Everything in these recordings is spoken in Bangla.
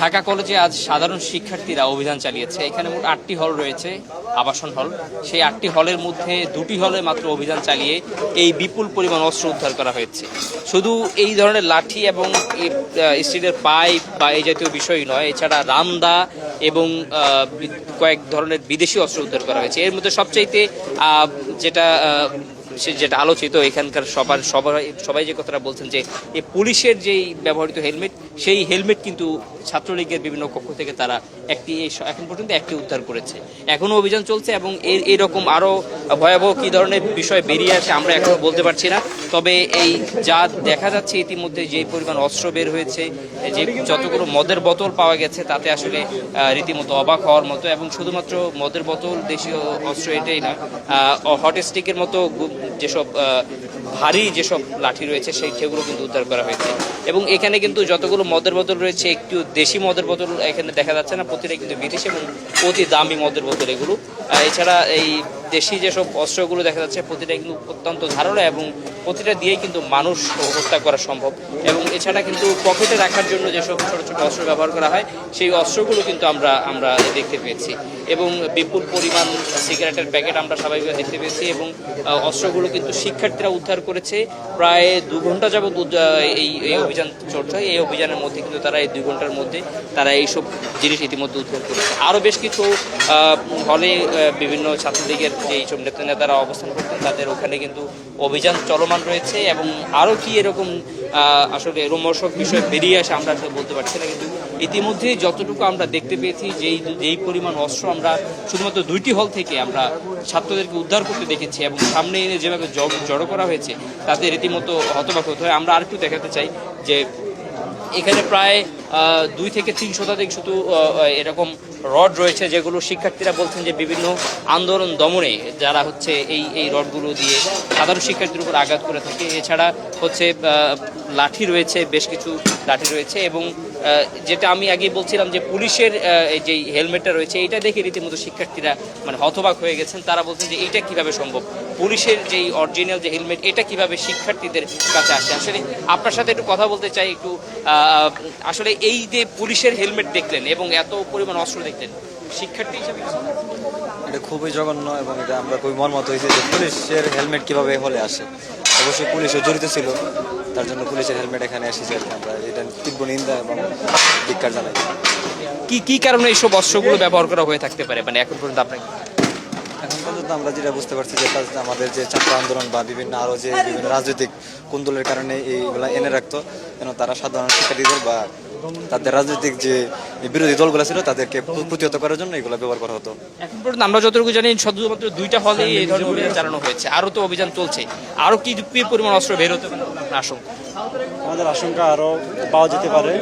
ঢাকা কলেজে আজ সাধারণ শিক্ষার্থীরা অভিযান চালিয়েছে। এখানে মোট আটটি হল রয়েছে, আবাসন হল। সেই আটটি হলের মধ্যে দুটি হলে মাত্র অভিযান চালিয়ে এই বিপুল পরিমাণ অস্ত্র উদ্ধার করা হয়েছে। শুধু এই ধরনের লাঠি এবং স্টিলের পাইপ বা এই জাতীয় বিষয় নয়, এছাড়া রামদা এবং কয়েক ধরনের বিদেশি অস্ত্র উদ্ধার করা হয়েছে। এর মধ্যে সবচাইতে যেটা যেটা আলোচিত, এখানকার সবার, সবাই সবাই যে কথাটা বলছেন যে এই পুলিশের যেই ব্যবহৃত হেলমেট, সেই হেলমেট কিন্তু ছাত্রলীগের বিভিন্ন কক্ষ থেকে তারা একটি এখন পর্যন্ত একটি উদ্ধার করেছে। এখনও অভিযান চলছে এবং এর এরকম আরও ভয়াবহ কি ধরনের বিষয় বেরিয়ে আসে আমরা এখনও বলতে পারছি না। তবে এই যা দেখা যাচ্ছে ইতিমধ্যে যে পরিমাণ অস্ত্র বের হয়েছে, যে যতগুলো মদের বোতল পাওয়া গেছে, তাতে আসলে রীতিমতো অবাক হওয়ার মতো এবং শুধুমাত্র মদের বোতল দেশীয় অস্ত্র এটাই না হট স্টিকের মতো যেসব ভারী যেসব লাঠি রয়েছে, সেই সেগুলো কিন্তু উদ্ধার করা হয়েছে। এবং এখানে কিন্তু যতগুলো মদের বোতল রয়েছে, একটু দেশি মদের বোতল এখানে দেখা যাচ্ছে না, প্রতিটা কিন্তু বিদেশি এবং অতি দামি মদের বোতল এগুলো। এছাড়া এই দেশি যেসব অস্ত্রগুলো দেখা যাচ্ছে, প্রতিটা কিন্তু অত্যন্ত ধারণা এবং প্রতিটা দিয়েই কিন্তু মানুষ হত্যা করা সম্ভব। এবং এছাড়া কিন্তু পকেটে রাখার জন্য যেসব ছোট ছোট অস্ত্র ব্যবহার করা হয়, সেই অস্ত্রগুলো কিন্তু আমরা আমরা দেখতে পেয়েছি। এবং বিপুল পরিমাণ সিগারেটের প্যাকেট আমরা স্বাভাবিকভাবে দেখতে পেয়েছি এবং অস্ত্রগুলো কিন্তু শিক্ষার্থীরা উদ্ধার করেছে। প্রায় দু ঘণ্টা যাবত এই এই অভিযান চলছে। এই অভিযানের মধ্যে কিন্তু তারা এই দুই ঘণ্টার মধ্যে তারা এইসব জিনিস ইতিমধ্যে উদ্ধার করেছে। আরও বেশ কিছু হলে বিভিন্ন ছাত্রলীগের যে এইসব নেতা নেতারা অবস্থান করতেন, তাদের ওখানে কিন্তু অভিযান চলমান রয়েছে এবং আরও কি এরকম আসলে রোমর্ষক বিষয় বেরিয়ে আসে আমরা আসলে বলতে পারছি না, কিন্তু ইতিমধ্যে যতটুকু আমরা দেখতে পেয়েছি, যেই যেই পরিমাণ অস্ত্র আমরা শুধুমাত্র দুইটি হল থেকে আমরা ছাত্রদেরকে উদ্ধার করতে দেখেছি এবং সামনে এনে যেভাবে জড়ো করা হয়েছে, তাতে রীতিমতো হতবাক হতে হয়। আমরা আরেকটু দেখাতে চাই যে এখানে প্রায় দুই থেকে তিন শতাধিক শুধু এরকম রড রয়েছে যেগুলো শিক্ষার্থীরা বলছেন যে বিভিন্ন আন্দোলন দমনে যারা হচ্ছে এই এই রডগুলো দিয়ে সাধারণ শিক্ষার্থীর উপর আঘাত করে থাকে। এছাড়া হচ্ছে লাঠি রয়েছে, বেশ কিছু লাঠি রয়েছে এবং যেটা আমি আগে বলছিলাম যে পুলিশের যে হেলমেটটা রয়েছে, এটা দেখে রীতিমতো শিক্ষার্থীরা মানে হতবাক হয়ে গেছেন। তারা বলছেন যে এটা কীভাবে সম্ভব? পুলিশের যেই অরিজিনাল যে হেলমেট, এটা কীভাবে শিক্ষার্থীদের কাছে আসে? আসলে আপনার সাথে একটু কথা বলতে চাই, একটু আসলে এই যে পুলিশের হেলমেট দেখলেন এবং এত পরিমাণ অস্ত্র দেখলেন, শিক্ষার্থী হিসেবে এটা খুবই জঘন্য এবং এটা আমরা খুবই মর্মাহত হয়েছি যে পুলিশের হেলমেট কীভাবে হলে আসে। অবশ্যই পুলিশও জড়িত ছিল। তার জন্য পুলিশের হেলমেট এখানে এসেছে আমরা এটা তীব্র নিন্দা এবং ধিক্কার জানাই। কি কি কারণে এইসব অস্ত্রগুলো ব্যবহার করা হয়ে থাকতে পারে? মানে এখন পর্যন্ত আপনাকে এখন পর্যন্ত আমরা যেটা বুঝতে পারছি যে আমাদের যে ছাত্র আন্দোলন বা বিভিন্ন আরও যে বিভিন্ন রাজনৈতিক কুন্দলের কারণে এইগুলা এনে রাখতো যেন তারা সাধারণ শিক্ষার্থীদের বা তাদের রাজনৈতিক যে বিরোধী দলগুলো ছিল তাদেরকে প্রতিহত করার জন্য এগুলো ব্যবহার করা হতো। এখন পর্যন্ত আমরা যতটুকু জানি শুধুমাত্র দুইটা হলে এই ধরনের অভিযান চালানো হয়েছে। আরও তো অভিযান চলছে। আরও কি কি পরিমাণ অস্ত্র বের হতে পারে? আশঙ্কা? আমাদের আশঙ্কা আরও পাওয়া যেতে পারে।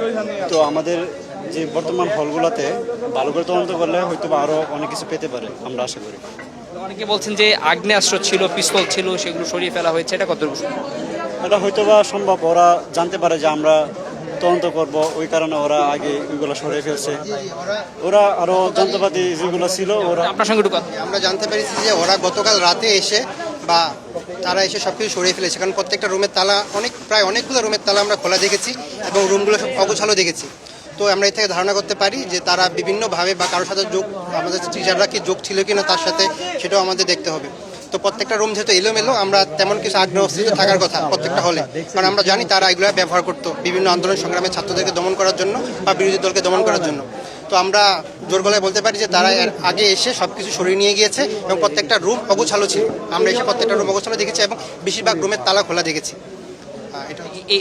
তো আমাদের যে বর্তমান হলগুলোতে ভালো করে তদন্ত করলে হয়তো বা আরও অনেক কিছু পেতে পারে আমরা আশা করি। অনেকে বলছেন যে আগ্নেয়াস্ত্র ছিল পিস্তল ছিল সেগুলো সরিয়ে ফেলা হয়েছে এটা কত এটা হয়তো বা সম্ভব ওরা জানতে পারে যে আমরা তদন্ত করব ওই কারণে ওরা আগে ওইগুলো সরিয়ে ফেলছে। ওরা আরও যন্ত্রপাতি যেগুলো ছিল ওরা আপনার সঙ্গে আমরা জানতে পেরেছি যে ওরা গতকাল রাতে এসে বা তারা এসে সব কিছু সরিয়ে ফেলেছে কারণ প্রত্যেকটা রুমের তালা অনেক প্রায় অনেকগুলো রুমের তালা আমরা খোলা দেখেছি এবং রুমগুলো সব অগোছালো দেখেছি। তো আমরা এর থেকে ধারণা করতে পারি যে তারা বিভিন্নভাবে বা কারোর সাথে যোগ, আমাদের টিচাররা কি যোগ ছিল কিনা তার সাথে সেটাও আমাদের দেখতে হবে। তো প্রত্যেকটা রুম যেহেতু এলোমেলো, আমরা তেমন কিছু আগ্রহ থাকার কথা প্রত্যেকটা হলে কারণ আমরা জানি তারা এগুলো ব্যবহার করতো বিভিন্ন আন্দোলন সংগ্রামে ছাত্রদেরকে দমন করার জন্য বা বিরোধী দলকে দমন করার জন্য। তো আমরা জোর গলায় বলতে পারি যে তারা এর আগে এসে সব কিছু সরিয়ে নিয়ে গিয়েছে এবং প্রত্যেকটা রুম অগোছালো ছিল। আমরা এসে প্রত্যেকটা রুম অগোছালো দেখেছি এবং বেশিরভাগ রুমের তালা খোলা দেখেছি।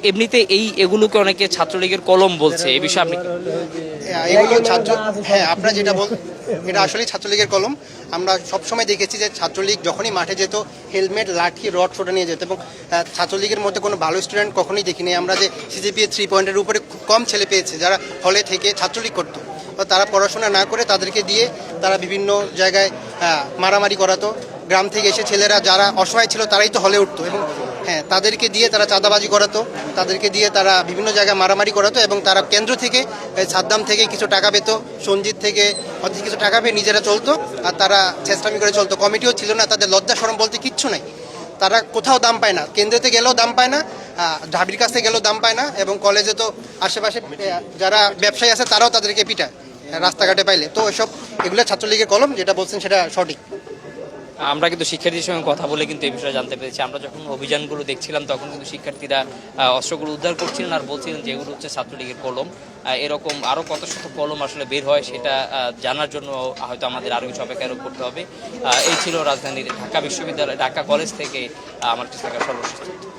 এমনিতে এই এগুলোকে অনেকে ছাত্রলীগের কলম বলছে এই বিষয়ে আপনি এগুলো ছাত্র হ্যাঁ আপনারা যেটা বল এটা আসলেই ছাত্রলীগের কলম। আমরা সবসময় দেখেছি যে ছাত্রলীগ যখনই মাঠে যেত হেলমেট লাঠি রড ছোটা নিয়ে যেত এবং ছাত্রলীগের মধ্যে কোনো ভালো স্টুডেন্ট কখনোই দেখিনি। আমরা যে সিজিপিএ থ্রি পয়েন্টের উপরে খুব কম ছেলে পেয়েছে যারা হলে থেকে ছাত্রলীগ করতো। তারা পড়াশোনা না করে তাদেরকে দিয়ে তারা বিভিন্ন জায়গায় মারামারি করাতো। গ্রাম থেকে এসে ছেলেরা যারা অসহায় ছিল তারাই তো হলে উঠতো এবং হ্যাঁ তাদেরকে দিয়ে তারা চাঁদাবাজি করাতো, তাদেরকে দিয়ে তারা বিভিন্ন জায়গায় মারামারি করাতো এবং তারা কেন্দ্র থেকে সাদ্দাম থেকে কিছু টাকা পেতো, সঞ্জিত থেকে অর্ধেক কিছু টাকা পেয়ে নিজেরা চলতো আর তারা চেষ্টামি করে চলতো। কমিটিও ছিল না, তাদের লজ্জা সরম বলতে কিচ্ছু নাই। তারা কোথাও দাম পায় না, কেন্দ্রেতে গেলেও দাম পায় না ঢাবির কাছে গেলেও দাম পায় না এবং কলেজে তো আশেপাশে যারা ব্যবসায়ী আছে তারাও তাদেরকে পিটায়, রাস্তাঘাটে পাইলে। তো এসব, এগুলো ছাত্রলীগের কলম, যেটা বলছেন সেটা সঠিক। আমরা কিন্তু শিক্ষার্থীর সঙ্গে কথা বলে কিন্তু এই বিষয়ে জানতে পেরেছি। আমরা যখন অভিযানগুলো দেখছিলাম, তখন কিন্তু শিক্ষার্থীরা অস্ত্রগুলো উদ্ধার করছিলেন আর বলছিলেন যে এগুলো হচ্ছে ছাত্রলীগের কলম। এরকম আরও কত শত কলম আসলে বের হয় সেটা জানার জন্য হয়তো আমাদের আরও কিছু অপেক্ষা করতে হবে। এই ছিল রাজধানীর ঢাকা বিশ্ববিদ্যালয়, ঢাকা কলেজ থেকে আমার কাছে থাকা সর্বশেষ তথ্য।